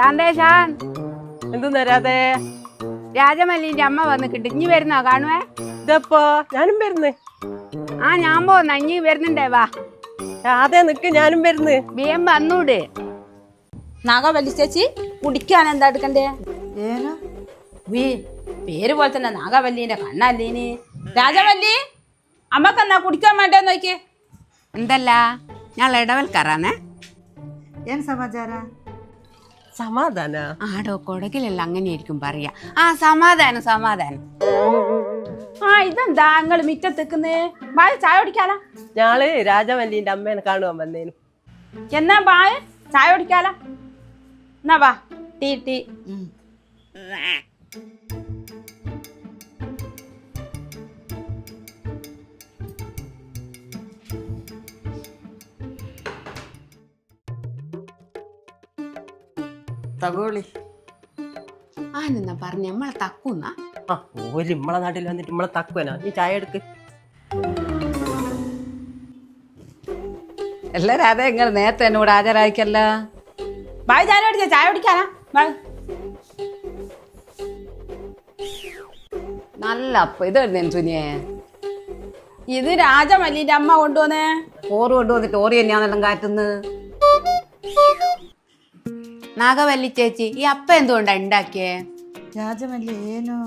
ശാന്തേ ശാൻ. എന്തും തരാതെ രാജമല്ലിന്റെ അമ്മ വന്നിട്ടുണ്ട്. ഇഞ്ഞി വരുന്നോ? കാണുവേ. ഇതപ്പോ? ഞാനും വരുന്നേ. ആ ഞാൻ പോന്ന. ഇഞ്ഞി വരുന്നുണ്ടേ വാ. അതെ നിക്ക്. ഞാനും വരുന്നു. വേം വന്നൂടെ. നാഗ ചേച്ചി കുടിക്കാൻ എന്താ എടുക്കണ്ടേ? വീ പേര് പോലെ തന്നെ നാഗവല്ലീന്റെ കണ്ണല്ലീന് രാജവല്ലി അമ്മക്കെന്നാ കുടിക്കാൻ വേണ്ടേ നോക്കിയേ. എന്തല്ല? ഞാൻ ഇടവൽക്കാരാണേ ഏൻ സമാചാരാ? സമാധാന? ആടോ കൊടകിലല്ല അങ്ങനെയായിരിക്കും പറയാ. ആ സമാധാനം സമാധാനം. ആ ഇതെന്താ നിങ്ങൾ മിറ്റത്തേക്കുന്നേ? ബായ ചായ കുടിക്കാല? ഞാൾ രാജവല്ലിന്റെ അമ്മേനെ കാണുവാൻ വന്നേനു. എന്നാ ബായ ചായ കുടിക്കാല? എന്നാ വാ. ടീ ടീ. തകോളി. ആ നിന്നാ പറഞ്ഞ നമ്മളെ തക്കൂന്നാ? ആ ഓൽ നമ്മളെ നാട്ടിൽ വന്നിട്ട് നമ്മളെ തക്കുവനാ. നീ ചായ എടുക്ക്. എല്ലാരും അതെ നിങ്ങൾ നേരത്തെ എന്നോട് ഹാജരായിക്കല്ല. ബായ് ചായ കുടിച്ച? ചായ കുടിക്കാനാ? ബായ് നല്ല അപ്പ ഇത് എഴുതുന്നു സുനിയെ. ഇത് രാജമല്ലിന്റെ അമ്മ കൊണ്ടുവന്നേ? ഓറ് കൊണ്ടുവന്നിട്ട് ഓറി തന്നെയാണെല്ലാം കാറ്റുന്നത്. നാഗവല്ലി ചേച്ചി ഈ അപ്പ എന്തുകൊണ്ടാ ഉണ്ടാക്കിയേ രാജമല്ലി ಏನೋ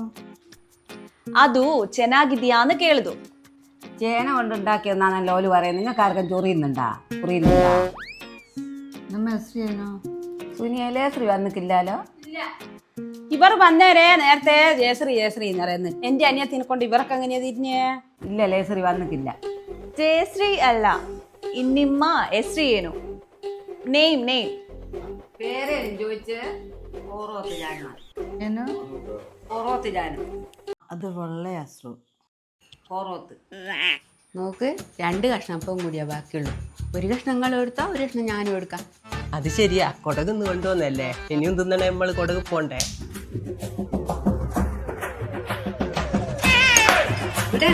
ಅದು ಚೆನ್ನಾಗಿದ್ಯಾ ಅಂತ ಕೇಳಿದು ചേന കൊണ്ടുണ്ടാക്കിയെന്നാണല്ലോ ഓല് പറയുന്നത് നിങ്ങൾക്ക് ആർക്കും ചൊറിയുന്നുണ്ടാ ചൊറിയുന്നുണ്ടാ ನಮ್ಮ ಹೆಸರು ಏನು സുനിയയിലെ ശ്രീ വന്നിക്കില്ലാലോ ഇവർ വന്നേരേ നേരത്തെ ജയശ്രീ ജയശ്രീ എന്ന് പറയുന്നത് എന്റെ അനിയത്തിനെ കൊണ്ട് ഇവർക്ക് എങ്ങനെയാ തിരിഞ്ഞേ ഇല്ല ലേശ്രീ വന്നിക്കില്ല ಜಯಶ್ರೀ ಅಲ್ಲ ಇನ್ ನಿಮ್ಮ ಹೆಸರು ಏನು ನೇಮ್ ನೇಮ್ അത് വെള്ള ഓറോത്ത്. നോക്ക് രണ്ട് കഷ്ണം ഇപ്പം കൂടിയാ ബാക്കിയുള്ളു. ഒരു കഷ്ണം നിങ്ങൾ എടുത്താ ഒരു കഷ്ണം ഞാനും എടുക്കാം. അത് ശരിയാ. കൊടക് ഇന്ന് കൊണ്ടുവന്നല്ലേ ഇനിയും തിന്നണേ നമ്മൾ കൊടക് പോണ്ടേ? ഇവിടെ